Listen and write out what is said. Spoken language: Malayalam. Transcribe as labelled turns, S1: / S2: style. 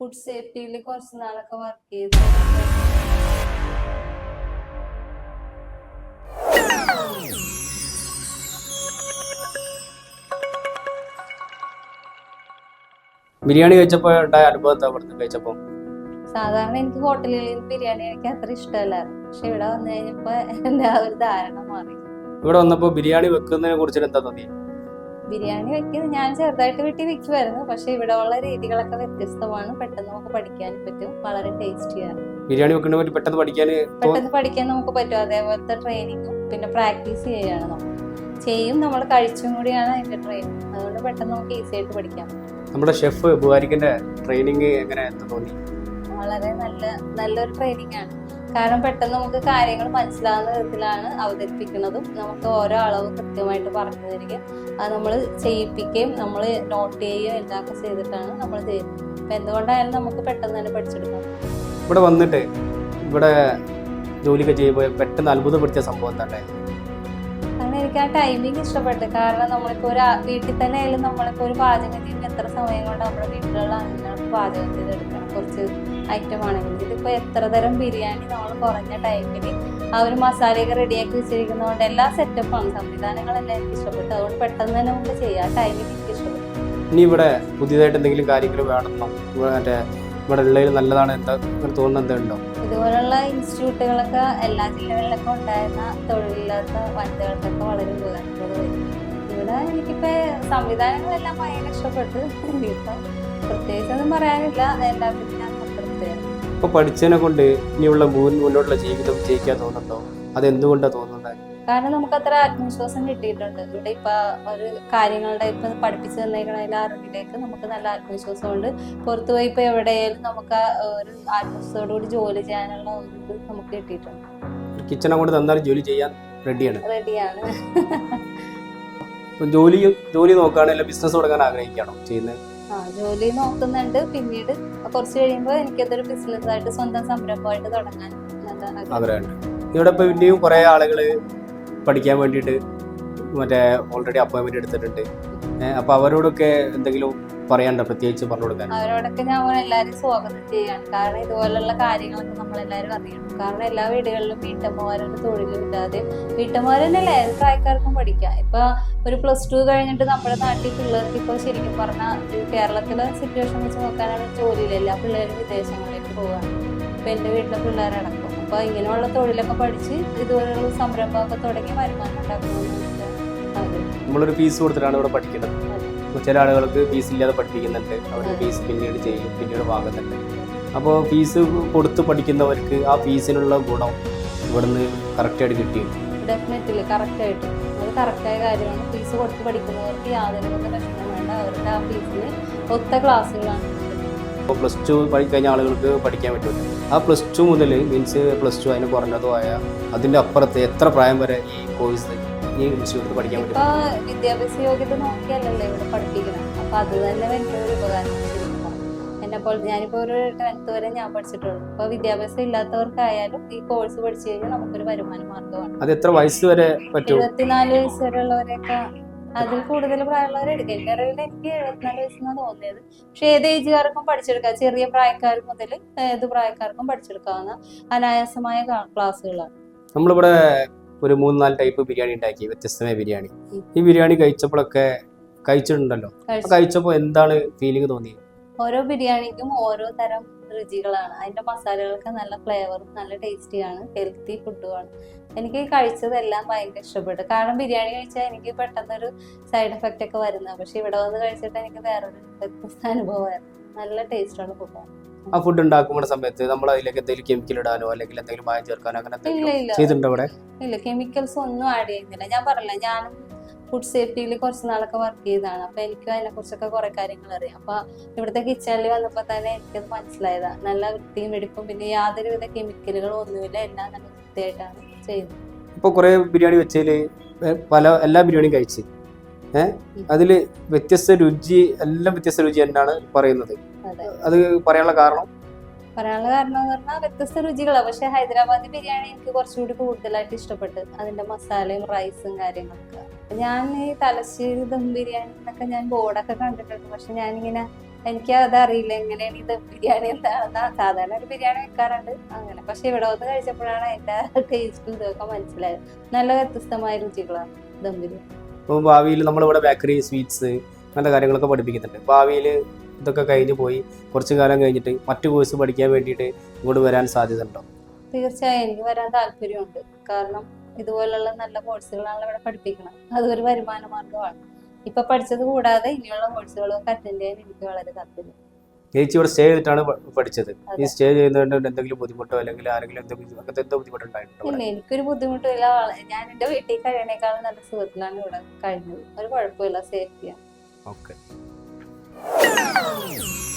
S1: ഫുഡ് സേഫ്റ്റിയിൽ കുറച്ച് നാളൊക്കെ വർക്ക് ചെയ്തു.
S2: ബിരിയാണി കഴിച്ചപ്പോൾ ഉണ്ടായ അനുഭവം എന്താ കഴിച്ചപ്പോൾ
S1: സാധാരണ എനിക്ക് ഹോട്ടലുകളിൽ ബിരിയാണി കഴിക്കാൻ അത്ര ഇഷ്ടമല്ലായിരുന്നു. പക്ഷെ ഇവിടെ വന്നു കഴിഞ്ഞപ്പോ എന്റെ ആ ഒരു ധാരണ മാറി.
S2: ഇവിടെ വന്നപ്പോൾ ബിരിയാണി വെക്കുന്നതിനെ കുറിച്ചിട്ട് എന്താ തോന്നി
S1: ബിരിയാണി വെക്കുന്നത് ഞാൻ ചെറുതായിട്ട് വീട്ടിൽ വെക്കുമായിരുന്നു പക്ഷെ ഇവിടെ ഉള്ള രീതികളൊക്കെ വ്യത്യസ്തമാണ്. പെട്ടെന്ന് നമുക്ക് പഠിക്കാൻ പറ്റും. വളരെ ടേസ്റ്റിയാണ്.
S2: ബിരിയാണി വെക്കുന്ന പറ്റി പെട്ടെന്ന് പഠിക്കാൻ
S1: പെട്ടെന്ന് പഠിക്കാൻ നമുക്ക് പറ്റും. അതേപോലത്തെ ട്രെയിനിങ്ങും പിന്നെ പ്രാക്ടീസ് ചെയ്യാണ് നമ്മൾ. ചെയ്യും. നമ്മൾ കഴിച്ചും കൂടിയാണ് അതിന്റെ ട്രെയിനിങ് അതുകൊണ്ട് പെട്ടെന്ന് നമുക്ക് ഈസി ആയിട്ട് പഠിക്കാം
S2: നമ്മുടെ ഷെഫ് ബുഹാരിക്കിന്റെ ട്രെയിനിങ് എങ്ങനെ തോന്നി?
S1: വളരെ നല്ല നല്ലൊരു ട്രെയിനിങ് ആണ്. കാരണം പെട്ടെന്ന് നമുക്ക് കാര്യങ്ങൾ മനസ്സിലാവുന്ന വിധത്തിലാണ് അവതരിപ്പിക്കുന്നതും. നമുക്ക് ഓരോ അളവ് കൃത്യമായിട്ട് പറഞ്ഞു തരികയും അത് നമ്മൾ ചെയ്യിപ്പിക്കുകയും നമ്മൾ നോട്ട് ചെയ്യുകയും എല്ലാം ചെയ്തിട്ടാണ് നമ്മൾ ചെയ്യുന്നത് അപ്പം എന്തുകൊണ്ടായാലും നമുക്ക് പെട്ടെന്ന് തന്നെ പഠിച്ചെടുക്കാം.
S2: ഇവിടെ വന്നിട്ട് ഇവിടെ ജോലിയൊക്കെ ചെയ്യുമ്പോൾ പെട്ടെന്ന് അത്ഭുതപ്പെടുത്തിയ സംഭവം
S1: തന്നെ എനിക്ക് ആ ടൈമിങ് ഇഷ്ടപ്പെട്ടു. കാരണം നമ്മളിപ്പോൾ ഒരു വീട്ടിൽ തന്നെ ആയാലും നമ്മളിപ്പോൾ ഒരു പാചകം ചെയ്യുമ്പോൾ എത്ര സമയം കൊണ്ട് നമ്മുടെ വീട്ടിലുള്ള അംഗങ്ങൾക്ക് പാചകം ചെയ്തെടുക്കണം. കുറച്ച് ഐറ്റം ആണെങ്കിൽ ഇതിപ്പോൾ എത്ര തരം ബിരിയാണി നമ്മൾ കുറഞ്ഞ ടൈമിൽ ആ ഒരു മസാലയൊക്കെ റെഡിയാക്കി വെച്ചിരിക്കുന്നതുകൊണ്ട് എല്ലാ സെറ്റപ്പാണ് സംവിധാനങ്ങളെല്ലാം എനിക്ക് ഇഷ്ടപ്പെട്ടു. അതുകൊണ്ട് പെട്ടെന്ന് തന്നെ നമുക്ക് ചെയ്യാം. ആ ടൈമിൽ എനിക്ക് ഇഷ്ടപ്പെട്ടു.
S2: ഇനി ഇവിടെ പുതിയതായിട്ട് എന്തെങ്കിലും കാര്യങ്ങൾ വേണമെന്നോ മറ്റേ ഇവിടെ ഉള്ളതിൽ നല്ലതാണ് എന്താ തോന്നുന്നത് എന്താ ഉണ്ടോ?
S1: ഇതുപോലുള്ള ഇൻസ്റ്റിറ്റ്യൂട്ടുകളൊക്കെ എല്ലാ ജില്ലകളിലൊക്കെ ഉണ്ടായിരുന്ന തൊഴിലില്ലാത്ത വനിതകൾക്കൊക്കെ വളരെ ഉപകാരപ്രദമായിരുന്നു എനിക്കിപ്പോ സംവിധാനങ്ങളെല്ലാം ഭയങ്കര ഇഷ്ടപ്പെട്ടു പ്രത്യേകിച്ചൊന്നും പറയാനില്ല. എല്ലാത്തിനും ഞാൻ
S2: പഠിച്ചതിനെ കൊണ്ട് ഇനിയുള്ള മുന്നോട്ടുള്ള ജീവിതം ജയിക്കാൻ തോന്നുന്നുണ്ടോ? അത് എന്തുകൊണ്ടാണ് തോന്നുന്നത്
S1: കാരണം നമുക്ക് അത്ര ആത്മവിശ്വാസം കിട്ടിയിട്ടുണ്ട്. ഇവിടെ ഇപ്പൊ ഒരു കാര്യങ്ങളുടെ ഇപ്പൊ പഠിപ്പിച്ചു തന്നേക്കണ അറിവിലേക്ക് നമുക്ക് നല്ല ആത്മവിശ്വാസം ഉണ്ട് പുറത്തു പോയി ഇപ്പൊ എവിടെയായാലും നമുക്ക് ഒരു ആത്മവിശ്വാസത്തോടുകൂടി ജോലി ചെയ്യാനുള്ള ഇത് നമുക്ക് കിട്ടിയിട്ടുണ്ട്.
S2: കിച്ചൺ കൊണ്ട് തന്നാലും ജോലി ചെയ്യാൻ റെഡിയാണ്
S1: റെഡിയാണ്
S2: ജോലി ജോലി നോക്കുകയാണെങ്കിൽ ബിസിനസ് തുടങ്ങാൻ ആഗ്രഹിക്കുകയാണോ ചെയ്യുന്നത്?
S1: ആ ജോലി നോക്കുന്നുണ്ട്. പിന്നീട് കുറച്ച് കഴിയുമ്പോൾ എനിക്കതൊരു ബിസിനസ് ആയിട്ട് സ്വന്തം സംരംഭമായിട്ട് തുടങ്ങാൻ.
S2: ആഗ്രഹമുണ്ട്. ഇവിടെ ഇപ്പൊ പിന്നെയും കുറെ ആളുകൾ പഠിക്കാൻ വേണ്ടിയിട്ട് മറ്റേ ഓൾറെഡി അപ്പോയിൻമെന്റ് എടുത്തിട്ടുണ്ട്. അപ്പോൾ അപ്പൊ അവരോടൊക്കെ എന്തെങ്കിലും പറയാനുണ്ടോ? പ്രത്യേകിച്ച് പറഞ്ഞു കൊടുക്കാൻ
S1: അവരോടൊക്കെ ഞാൻ എല്ലാവരും സ്വാഗതം ചെയ്യാണ് കാരണം ഇതുപോലുള്ള കാര്യങ്ങളൊക്കെ നമ്മൾ എല്ലാവരും അറിയണം. കാരണം എല്ലാ വീടുകളിലും വീട്ടമ്മമാരുടെ തൊഴിലില്ലാതെ വീട്ടമ്മമാരെന്നല്ല ഏത് പ്രായക്കാർക്കും പഠിക്കാം. ഇപ്പൊ ഒരു പ്ലസ് ടു കഴിഞ്ഞിട്ട് നമ്മുടെ നാട്ടിൽ പിള്ളേർക്ക് ഇപ്പോൾ ശരിക്കും പറഞ്ഞാൽ കേരളത്തിലെ സിറ്റുവേഷൻ വെച്ച് നോക്കാനാണ് ജോലിയില്ല എല്ലാ പിള്ളേരും വിദേശങ്ങളിലേക്ക് പോവാണ്. ഇപ്പൊ എന്റെ വീട്ടിലെ പിള്ളേരടക്കം. അപ്പൊ ഇങ്ങനെയുള്ള തൊഴിലൊക്കെ പഠിച്ച് ഇതുപോലുള്ള സംരംഭമൊക്കെ തുടങ്ങി വരുമാനം ഉണ്ടാക്കുന്നു
S2: നമ്മളൊരു ഫീസ് കൊടുത്തിട്ടാണ് ഇവിടെ പഠിക്കുന്നത്. ചില ആളുകൾക്ക് ഫീസ് ഇല്ലാതെ പഠിപ്പിക്കുന്നുണ്ട്. അവർ ഫീസ് പിന്നീട് ചെയ്യും പിന്നീട് വാങ്ങുന്നുണ്ട്. അപ്പോൾ ഫീസ് കൊടുത്ത് പഠിക്കുന്നവർക്ക് ആ ഫീസിനുള്ള ഗുണം ഇവിടുന്ന് കറക്റ്റായിട്ട് കിട്ടിയിട്ടുണ്ട്.
S1: ഡെഫിനറ്റ്ലി കറക്റ്റായിട്ട് അത് കറക്റ്റായ കാര്യമാണ്. ഫീസ് കൊടുത്ത് പഠിക്കുന്നവർക്ക് യാതൊരു പ്രശ്നം വേണ്ട. അവരുടെ ആ ഫീസിന് ഒത്ത ക്ലാസ്സുകളാണ്
S2: ഇപ്പോൾ പ്ലസ് ടു കഴിഞ്ഞ ആളുകൾക്ക് പഠിക്കാൻ പറ്റുമല്ലോ ആ പ്ലസ് ടു മുതൽ മീൻസ് പ്ലസ് ടു അതിന് കുറഞ്ഞതോ ആയ അതിന്റെ അപ്പുറത്ത് എത്ര പ്രായം വരെ ഈ കോഴ്സ് ഈ ഇൻസ്റ്റിറ്റ്യൂട്ടിൽ പഠിക്കാൻ പറ്റും.
S1: വിദ്യാഭ്യാസ യോഗ്യത നോക്കിയല്ലല്ലോ ഇവിടെ പഠിപ്പിക്കണം അപ്പൊ അത് തന്നെ വലിയൊരു ഒരു ഉപകാരം പോലെ ഞാനിപ്പോ ഒരു ടെൻത്ത് വരെ ഞാൻ പഠിച്ചിട്ടുള്ളൂ. അപ്പൊ വിദ്യാഭ്യാസം ഇല്ലാത്തവർക്കായാലും ഈ കോഴ്സ് പഠിച്ചു കഴിഞ്ഞാൽ നമുക്കൊരു വരുമാന മാർഗമാണ്
S2: അത് എത്ര വയസ്സ് വരെ പറ്റും?
S1: എഴുപത്തിനാല് വയസ്സ് വരെയുള്ളവരെയൊക്കെ അതിൽ കൂടുതൽ പ്രായമുള്ളവരെ എടുക്കുക എന്റെ അറിവിൽ എനിക്ക് എഴുപത്തിനാല് വയസ്സെന്നാണ് തോന്നിയത്. പക്ഷെ ഏത് ഏജുകാർക്കും പഠിച്ചെടുക്കാം. ചെറിയ പ്രായക്കാർ മുതൽ ഏത് പ്രായക്കാർക്കും പഠിച്ചെടുക്കാവുന്ന അനായാസമായ ക്ലാ- ക്ലാസ്സുകളാണ്.
S2: നമ്മളിവിടെ ഒരു മൂന്ന് നാല് ടൈപ്പ് ബിരിയാണി ഉണ്ടാക്കി വ്യത്യസ്തമായ ബിരിയാണി. ഈ ബിരിയാണി കഴിച്ചപ്പോഴൊക്കെ കഴിച്ചിട്ടുണ്ടല്ലോ.
S1: കഴിച്ചപ്പോ
S2: കഴിച്ചപ്പോൾ എന്താണ് ഫീലിംഗ് തോന്നിയത്
S1: ഓരോ ബിരിയാണിക്കും ഓരോ തരം രുചികളാണ്. അതിന്റെ മസാലകളൊക്കെ നല്ല ഫ്ലേവറും നല്ല ടേസ്റ്റിയാണ് ഹെൽത്തി ഫുഡുമാണ് എനിക്ക് കഴിച്ചതെല്ലാം ഭയങ്കര ഇഷ്ടപ്പെട്ടു. കാരണം ബിരിയാണി കഴിച്ചാൽ എനിക്ക് പെട്ടെന്നൊരു സൈഡ് എഫക്റ്റ് ഒക്കെ വരുന്നത് പക്ഷെ ഇവിടെ വന്ന് കഴിച്ചിട്ട് എനിക്ക് വേറൊരു വ്യത്യസ്ത അനുഭവമായിരുന്നു. നല്ല ടേസ്റ്റാണ് ഫുഡാണ്
S2: ആ ഫുഡ് ഉണ്ടാക്കുന്ന സമയത്ത് നമ്മൾ അതിലേക്ക് എന്തെങ്കിലും കെമിക്കൽ ഇടാനോ അല്ലെങ്കിൽ എന്തെങ്കിലും മായം ചേർക്കാനോ അങ്ങനെ എന്തെങ്കിലും ചെയ്തിട്ടുണ്ടോ അവിടെ?
S1: ഇല്ല കെമിക്കൽസ് ഒന്നും ആഡ് ചെയ്യുന്നില്ല. ഞാൻ പറഞ്ഞില്ല ഞാനും ഫുഡ് സേഫ്റ്റിയിൽ കുറച്ച് നാളൊക്കെ വർക്ക് ചെയ്തതാണ്. അപ്പൊ എനിക്ക് അതിനെ കുറിച്ചൊക്കെ കുറെ കാര്യങ്ങൾ അറിയാം. അപ്പൊ ഇവിടുത്തെ കിച്ചണിൽ വന്നപ്പോ തന്നെ എനിക്കത് മനസ്സിലായതാ. നല്ല വൃത്തിയും വെടിപ്പും പിന്നെ യാതൊരുവിധ കെമിക്കലുകളും ഒന്നുമില്ല. എല്ലാം നല്ല വൃത്തിയായിട്ടാണ് ചെയ്യുന്നത്
S2: ഇപ്പോൾ കുറേ ബിരിയാണി വെച്ചതിൽ പല എല്ലാ ബിരിയാണിയും കഴിച്ച്. ഏഹ് അതിൽ വ്യത്യസ്ത രുചി എല്ലാം വ്യത്യസ്ത രുചി എന്നാണ് പറയുന്നത്.
S1: അതെ.
S2: പറയാനുള്ള കാരണം?
S1: പറയാനുള്ള കാരണം എന്ന് പറഞ്ഞാൽ വ്യത്യസ്ത രുചികളാണ് പക്ഷെ ഹൈദരാബാദി ബിരിയാണി എനിക്ക് കുറച്ചുകൂടി കൂടുതലായിട്ട് ഇഷ്ടപ്പെട്ടു അതിന്റെ മസാലയും റൈസും കാര്യങ്ങളൊക്കെ. ഞാൻ ഈ തലശ്ശേരി ദം ബിരിയാണി എന്നൊക്കെ ഞാൻ ബോർഡൊക്കെ കണ്ടിട്ടുണ്ട്. പക്ഷെ ഞാനിങ്ങനെ എനിക്ക് അതറിയില്ല എങ്ങനെയാണ് ഈ ദം ബിരിയാണി എന്താണെന്ന്. സാധാരണ ഒരു ബിരിയാണി വെക്കാറുണ്ട് അങ്ങനെ. പക്ഷെ ഇവിടെ വന്ന് കഴിച്ചപ്പോഴാണ് എന്റെ ടേസ്റ്റും ഇതൊക്കെ മനസ്സിലായത്. നല്ല വ്യത്യസ്തമായ രുചികളാണ് ദം ബിരിയാണി.
S2: ഭാവിയിൽ നമ്മളിവിടെ ബേക്കറി സ്വീറ്റ്സ് അങ്ങനത്തെ കാര്യങ്ങളൊക്കെ പഠിപ്പിക്കുന്നുണ്ട്. ഭാവിയിൽ ഇതൊക്കെ കഴിഞ്ഞ് പോയി. കുറച്ചു കാലം കഴിഞ്ഞിട്ട് മറ്റു കോഴ്സ് പഠിക്കാൻ വേണ്ടിയിട്ട് ഇങ്ങോട്ട് വരാൻ സാധ്യത ഉണ്ടോ
S1: തീർച്ചയായും എനിക്ക് വരാൻ താല്പര്യമുണ്ട്. കാരണം ഇതുപോലുള്ള നല്ല കോഴ്സുകളാണ് ഇവിടെ പഠിപ്പിക്കണം അതൊരു വരുമാന മാർഗമാണ് ഇപ്പൊ പഠിച്ചത് കൂടാതെ ഇനിയുള്ള കോഴ്സുകളൊക്കെ അറ്റൻഡ് ചെയ്യാൻ എനിക്ക് വളരെ താല്പര്യം.
S2: ചേച്ചി ഇവിടെ സ്റ്റേ ചെയ്തിട്ടാണ് പഠിച്ചത്. ഈ സ്റ്റേ ചെയ്യുന്നതുകൊണ്ട് എന്തെങ്കിലും ബുദ്ധിമുട്ടോ അല്ലെങ്കിൽ ആരെങ്കിലും എന്തെങ്കിലും ബുദ്ധിമുട്ടുണ്ടായിട്ടുണ്ടോ
S1: ഇല്ല? എനിക്കൊരു ബുദ്ധിമുട്ടില്ല ഞാൻ എന്റെ വീട്ടിൽ കഴിയണേക്കാളും നല്ല സുഖത്തിലാണ് ഇവിടെ കഴിഞ്ഞത്. ഒരു കുഴപ്പമില്ല സേഫ്റ്റിയാണ്
S2: ഓക്കെ Oh!